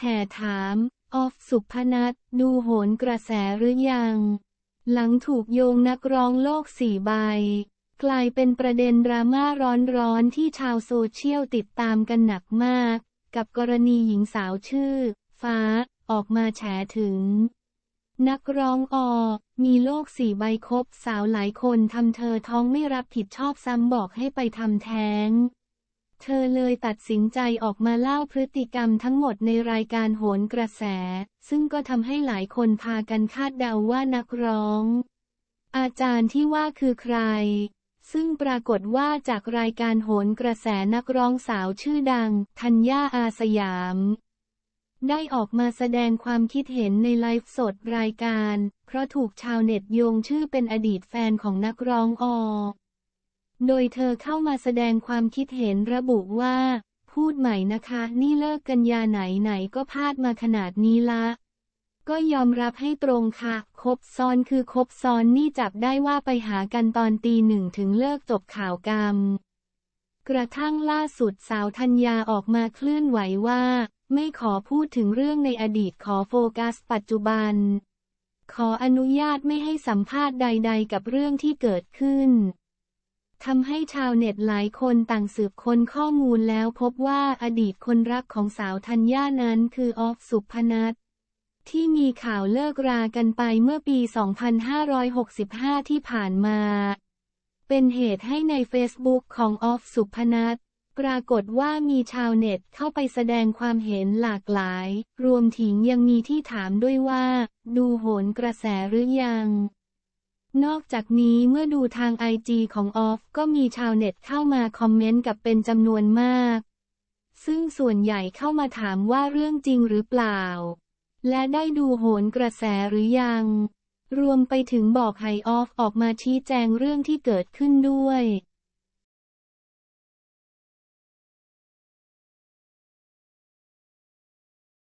แห่ถาม ออฟสุพนัทดูโหนกระแสหรือยัง หลังถูกโยงนักร้องโลกสี่ใบ กลายเป็นประเด็นดราม่าร้อนๆที่ชาวโซเชียลติดตามกันหนักมาก กับกรณีหญิงสาวชื่อ ฟ้า ออกมาแฉถึง นักร้องอมีโลกสี่ใบครบสาวหลายคนทำเธอท้องไม่รับผิดชอบซ้ำบอกให้ไปทำแท้ง เธอเลยตัดสินใจออกมาเล่าพฤติกรรมทั้งหมดในรายการโหนกระแส ซึ่งก็ทำให้หลายคนพากันคาดเดาว่านักร้อง อาจารย์ที่ว่าคือใคร ซึ่งปรากฏว่าจากรายการโหนกระแสนักร้องสาวชื่อดัง ธัญญาอาสยาม ได้ออกมาแสดงความคิดเห็นในไลฟ์สดรายการ เพราะถูกชาวเน็ตโยงชื่อเป็นอดีตแฟนของนักร้องอ โดยเธอเข้ามาแสดงความคิดเห็นระบุว่า พูดใหม่นะคะ นี่เลิกกันยาไหนไหนก็พลาดมาขนาดนี้ละ ก็ยอมรับให้ตรงค่ะ คบซ้อนคือคบซ้อนนี่จับได้ว่าไปหากันตอนตีหนึ่งถึงเลิกจบข่าวกรรม กระทั่งล่าสุดสาวธัญญาออกมาเคลื่อนไหวว่า ไม่ขอพูดถึงเรื่องในอดีตขอโฟกัสปัจจุบัน ขออนุญาตไม่ให้สัมภาษณ์ใด ๆ กับเรื่องที่เกิดขึ้น ทำให้ชาวเน็ตหลายคนต่างสืบค้นข้อมูลแล้วพบว่าอดีตคนรักของสาวธัญญานั้นคือออฟสุพนัทที่มีข่าวเลิกรากันไปเมื่อปี 2565 ที่ผ่านมา เป็นเหตุให้ในเฟซบุ๊กของออฟสุพนัทปรากฏว่ามีชาวเน็ตเข้าไปแสดงความเห็นหลากหลาย รวมถึงยังมีที่ถามด้วยว่า ดูโหนกระแสหรือยัง นอกจากนี้เมื่อดูทางไอจีของออฟก็มีชาวเน็ตเข้ามาคอมเมนต์กับเป็นจำนวนมาก ซึ่งส่วนใหญ่เข้ามาถามว่าเรื่องจริงหรือเปล่า และได้ดูโหนกระแสหรือยัง รวมไปถึงบอกไฮออฟออกมาชี้แจงเรื่องที่เกิดขึ้นด้วย